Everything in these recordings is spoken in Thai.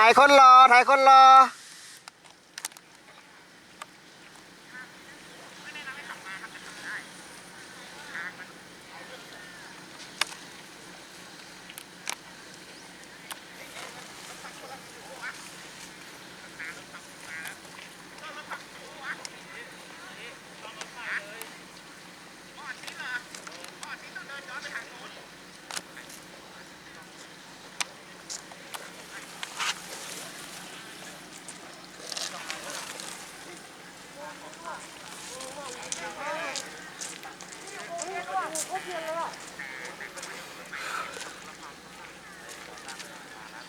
ถ่ายคนรอถ่ายคนรอ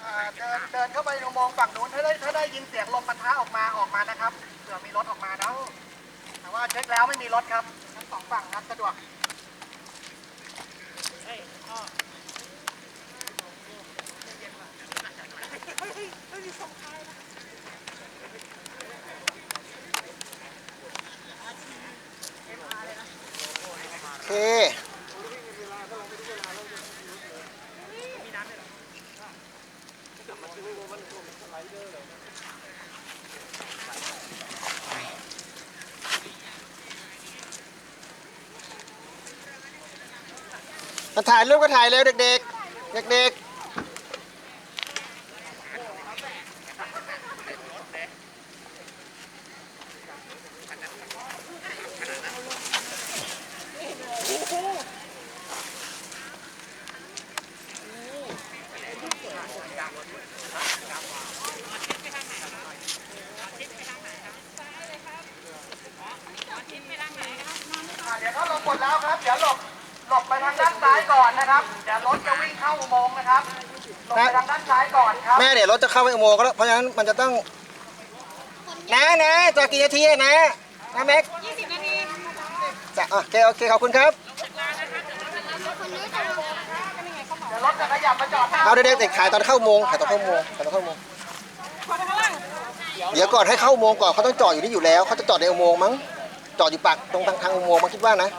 อ่าเดินเดินเข้าไปในอุโมงค์ฝั่งนู้นถ้าได้ถ้าได้ยินเสียงลมปะทะออกมาออกมานะครับเผื่อมีรถออกมานะแต่ว่าเช็คแล้วไม่มีรถครับทั้งสองฝั่งครับสะดวกโอเค ถ่ายรูปก็ถ่ายเร็วเด็กๆ เด็กๆาเดี๋ยวเขาลงหมดแล้วครับ เดี๋ยวหลบหลบไป ทางด้านซ้ายก่อนนะครับเดี๋ยวรถจะวิ่งเข้าอุโมงค์นะครับหลบไปทางด้านซ้ายก่อนครับๆแม่เดี๋ยวรถจะเข้าไปอุโมงค์ก็แล้วเพราะฉะนั้นมันจะต้องนะนะจะกี่นาทีอะนะนะแม็ก20นาทีจะโอเคโอเคขอบคุณครับเดี๋ยวรถจะขยับมาจอดหน้าเอาเด็กๆเด็กขายตอนเข้าอุโมงค์ขายตอนเข้าอุโมงค์ขายตอนเข้าอุโมงค์เดี๋ยวก่อนให้เข้าอุโมงค์ก่อนเขาต้องจอดอยู่นี่อยู่แล้วเขาจะจอดในอุโมงค์มั้งจอดอยู่ปากตรงทางทางอุโมงค์มั้งคิดว่านะ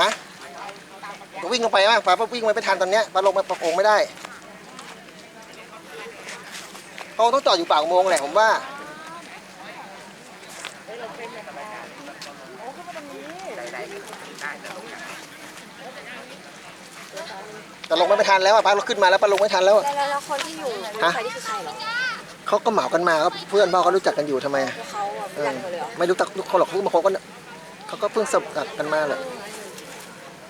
ฮะก็วิ่งลงไปว่าป้าวิ่งไปไม่ทันตอนเนี้ยป้าลงมาประโงไม่ได้เขาต้องจอดอยู่ปากอุโมงค์แหละผมว่าแต่ลงไม่ทันแล้วอะป้าลงขึ้นมาแล้วป้าลงไม่ทันแล้วอะแล้วแล้วคนที่อยู่บนรถไฟนี่คือใครเหรอเขาก็เหมากันมาครับเพื่อนพ่อเขารู้จักกันอยู่ทำไมอะพวกเขาอะเอไม่อรักหมดเลยเหรอไม่รู้จักทุกคนหรอกทุกคนก็เขาก็เพิ่งสมั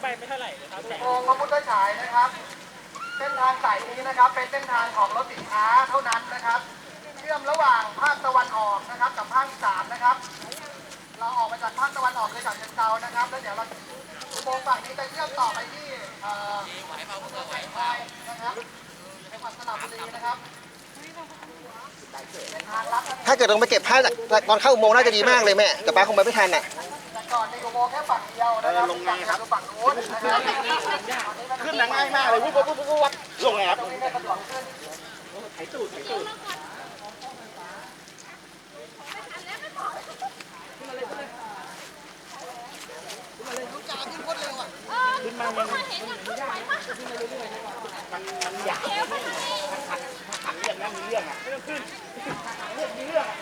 แหละอุโมงค์พระพุทธฉายนะครับ เส้นทางสายนี้นะครับ เป็นเส้นทางของรถสินค้าเท่านั้นนะครับ เชื่อมระหว่างภาคตะวันออกนะครับกับภาคอีสานนะครับ เราออกมาจากภาคตะวันออกคือจากเชียงเซานะครับ แล้วเดี๋ยวเราอุโมงค์ฝั่งนี้จะเชื่อมต่อไปที่เอ่ออำเภอสายไฟนะครับจังหวัดสระบุรีนะครับเป็นทางลัดนะถ้าเกิดลงไปเก็บผ้าจากตอนเข้าอุโมงค์น่าจะดีมากเลยแม่ แต่ป้าคงไปไม่ทันอะแต่ ก่อนมีอุโมงค์แค่ฝั่งเดียวนะครับลงไงครับฝั่งนู้นนะครับขึ้นหนังง่ายมากเลยวุ้บวุ้บวุ้บวุ้บลงไงครับนี่ก็สะดวกขึ้นถังเรื่องนั้นมีเรื่องอะไม่ต้องขึ้นถังเรื่องมีเรื่องอะ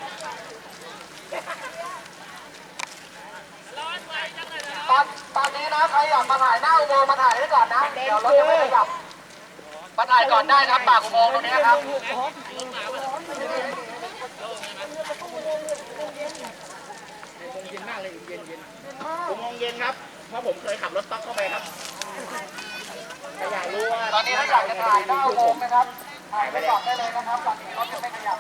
ตอนตอนนี้นะใครอยากมาถ่ายหน้าอุโมงค์มาถ่ายได้ก่อนนะ เดี๋ยวรถจะไม่ขยับมาถ่ายก่อนได้ครับปากอุโมงค์ตรงนี้ครับเย็นมากเลยเย็นเย็นผมมองเย็นครับ เพราะผมเคยขับรถต๊อกเข้าไปครับแต่อยากรู้ว่าตอนนี้ถ้าอยากจะถ่ายหน้าอุโมงค์นะครับถ่ายไปก่อนได้เลยนะครับตอนนี้รถจะไม่ขยับ